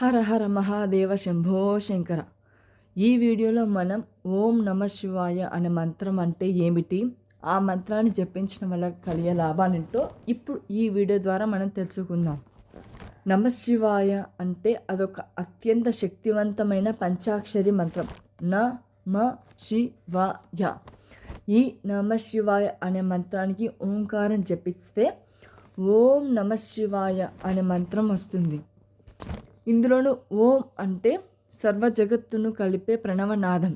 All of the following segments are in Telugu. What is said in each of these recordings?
హర హర మహాదేవ శంభో శంకర. ఈ వీడియోలో మనం ఓం నమ శివాయ అనే మంత్రం అంటే ఏమిటి? ఆ మంత్రాన్ని జపించడం వల్ల కలిగే లాభాలేంటో ఇప్పుడు ఈ వీడియో ద్వారా మనం తెలుసుకుందాం. నమ శివాయ అంటే అదొక అత్యంత శక్తివంతమైన పంచాక్షరి మంత్రం. న మ శివాయ ఈ నమ శివాయ అనే మంత్రానికి ఓంకారం జపిస్తే ఓం నమ శివాయ అనే మంత్రం వస్తుంది. ఇందులోను ఓం అంటే సర్వ జగత్తును కలిపే ప్రణవనాదం.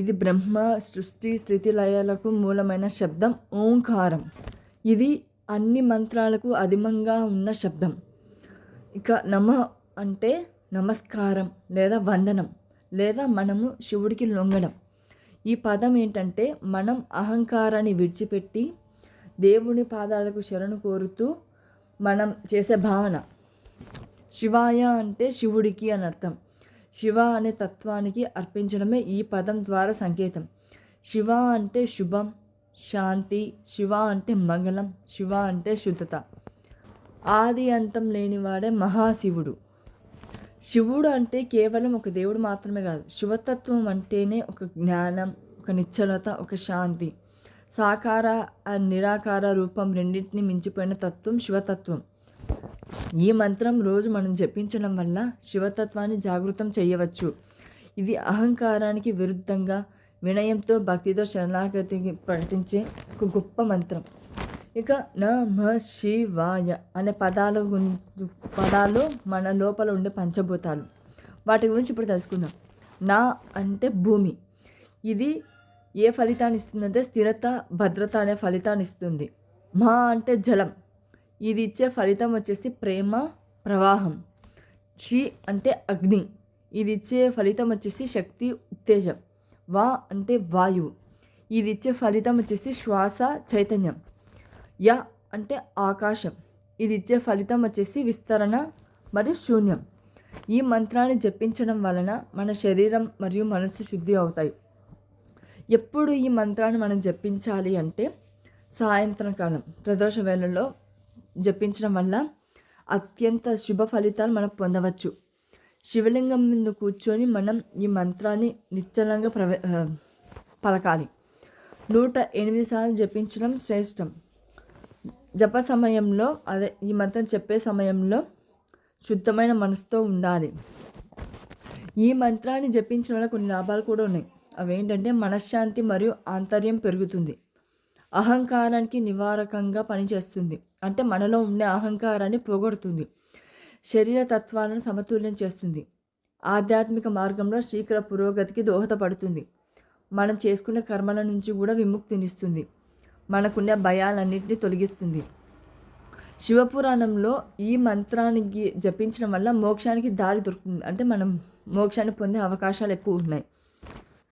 ఇది బ్రహ్మ సృష్టి స్థితి లయాలకు మూలమైన శబ్దం ఓంకారం. ఇది అన్ని మంత్రాలకు అధిమంగా ఉన్న శబ్దం. ఇక నమ అంటే నమస్కారం లేదా వందనం లేదా మనము శివుడికి లొంగడం. ఈ పదం ఏంటంటే మనం అహంకారాన్ని విడిచిపెట్టి దేవుని పాదాలకు శరణు కోరుతూ మనం చేసే భావన. శివాయ అంటే శివుడికి అని అర్థం. శివ అనే తత్వానికి అర్పించడమే ఈ పదం ద్వారా సంకేతం. శివ అంటే శుభం శాంతి శివ అంటే మంగళం శివ అంటే శుద్ధత. ఆది అంతం లేనివాడే మహాశివుడు. శివుడు అంటే కేవలం ఒక దేవుడు మాత్రమే కాదు శివతత్వం అంటేనే ఒక జ్ఞానం ఒక నిశ్చలత ఒక శాంతి. సాకార నిరాకార రూపం రెండింటిని మించిపోయిన తత్వం శివతత్వం. ఈ మంత్రం రోజు మనం జపించడం వల్ల శివతత్వాన్ని జాగృతం చేయవచ్చు. ఇది అహంకారానికి విరుద్ధంగా వినయంతో భక్తితో శరణాగతికి పఠించే ఒక గొప్ప మంత్రం. ఇక నమ శివాయ అనే పదాలు పదాలు మన లోపల ఉండే పంచభూతాలు. వాటి గురించి ఇప్పుడు తెలుసుకుందాం. నా అంటే భూమి. ఇది ఏ ఫలితాన్ని ఇస్తుందంటే స్థిరత భద్రత అనే ఫలితాన్ని ఇస్తుంది. మా అంటే జలం. ఇది ఇచ్చే ఫలితం వచ్చేసి ప్రేమ ప్రవాహం. షి అంటే అగ్ని. ఇది ఇచ్చే ఫలితం వచ్చేసి శక్తి ఉత్తేజం. వా అంటే వాయువు. ఇది ఇచ్చే ఫలితం వచ్చేసి శ్వాస చైతన్యం. య అంటే ఆకాశం. ఇది ఇచ్చే ఫలితం వచ్చేసి విస్తరణ మరియు శూన్యం. ఈ మంత్రాన్ని జపించడం వలన మన శరీరం మరియు మనసు శుద్ధి అవుతాయి. ఎప్పుడు ఈ మంత్రాన్ని మనం జపించాలి అంటే సాయంత్రం కాలం ప్రదోష వేళల్లో జపించడం వల్ల అత్యంత శుభ ఫలితాలు మనం పొందవచ్చు. శివలింగం మీద కూర్చొని మనం ఈ మంత్రాన్ని నిశ్చలంగా ప్రవే పలకాలి. నూట ఎనిమిది సార్లు జపించడం శ్రేష్టం. జప సమయంలో అదే ఈ మంత్రం చెప్పే సమయంలో శుద్ధమైన మనసుతో ఉండాలి. ఈ మంత్రాన్ని జపించడం వల్ల కొన్ని లాభాలు కూడా ఉన్నాయి. అవేంటంటే మనశ్శాంతి మరియు ఆంతర్యం పెరుగుతుంది. అహంకారానికి నివారకంగా పనిచేస్తుంది. అంటే మనలో ఉండే అహంకారాన్ని పోగొడుతుంది. శరీర తత్వాలను సమతుల్యం చేస్తుంది. ఆధ్యాత్మిక మార్గంలో శీఘ్ర పురోగతికి దోహదపడుతుంది. మనం చేసుకునే కర్మల నుంచి కూడా విముక్తినిస్తుంది. మనకుండే భయాలన్నింటినీ తొలగిస్తుంది. శివపురాణంలో ఈ మంత్రానికి జపించడం వల్ల మోక్షానికి దారి దొరుకుతుంది. అంటే మనం మోక్షాన్ని పొందే అవకాశాలు ఎక్కువ ఉన్నాయి.